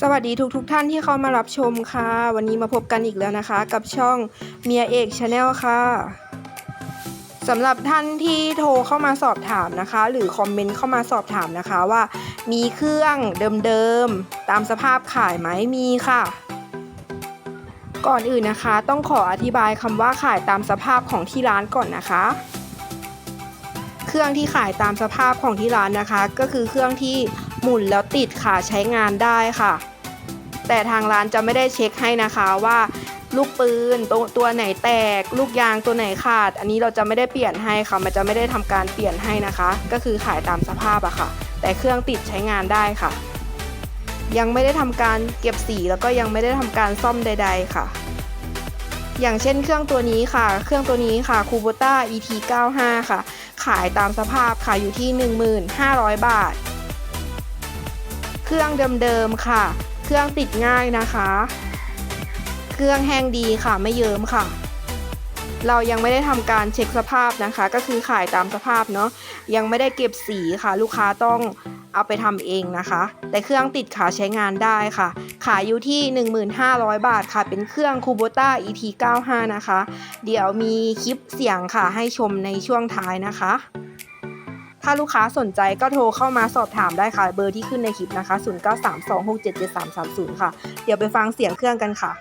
สวัสดีทุกๆทท่านที่เข้ามารับชมค่ะ วันนี้มาพบกันอีกแล้วนะคะ กับช่องเมียเอกชาแนลค่ะสำหรับท่านที่โทรเข้ามาสอบถามนะคะ หรือคอมเมนต์เข้ามาสอบถามนะคะว่า มีเครื่องเดิมๆตามสภาพขายไหมมีค่ะ ก่อนอื่นนะคะ ต้องขออธิบายคำว่าขายตามสภาพของที่ร้านก่อนนะคะ เครื่องที่ขายตามสภาพของที่ร้านนะคะ ก็คือเครื่องที่ หมุนแล้วติดค่ะใช้งานได้ค่ะ แต่ทางร้านจะไม่ได้เช็คให้นะคะว่า ลูกปืนตตัวไหนแตก ลูกยางตัวไหนขาด อันนี้เราจะไม่ได้เปลี่ยนให้ค่ะ มันจะไม่ได้ทำการเปลี่ยนให้นะคะ ก็คือขายตามสภาพอะค่ะ แต่เครื่องติดใช้งานได้ค่ะ ยังไม่ได้ทำการเก็บสีแล้วก็ยังไม่ได้ทำการซ่อมใด ๆ ค่ะอย่างเช่นเครื่องตัวนี้ค่ะ เครื่องตัวนี้ค่ะ Kubota ET 95 ค่ะ ขายตามสภาพค่ะอยู่ที่ 15,500 บาท รื่องเดิมๆค่ะ เครื่องติดง่ายนะคะ เครื่องแห้งดีค่ะไม่เยิ้มค่ะ เรายังไม่ได้ทำการเช็คสภาพนะคะ ก็คือขายตามสภาพเนาะยังไม่ได้เก็บสีค่ะ ลูกค้าต้องเอาไปทำเองนะคะ แต่เครื่องติดขาใช้งานได้ค่ะ ขายอยู่ที่ 15,000 บาทค่ะ เป็นเครื่อง Kubota ET 95 นะคะ เดี๋ยวมีคลิปเสียงค่ะให้ชมในช่วงท้ายนะคะ ถ้าลูกค้าสนใจก็โทรเข้ามาสอบถามได้ค่ะ เบอร์ที่ขึ้นในคลิปนะคะ 0932677330 ค่ะ เดี๋ยวไปฟังเสียงเครื่องกันค่ะ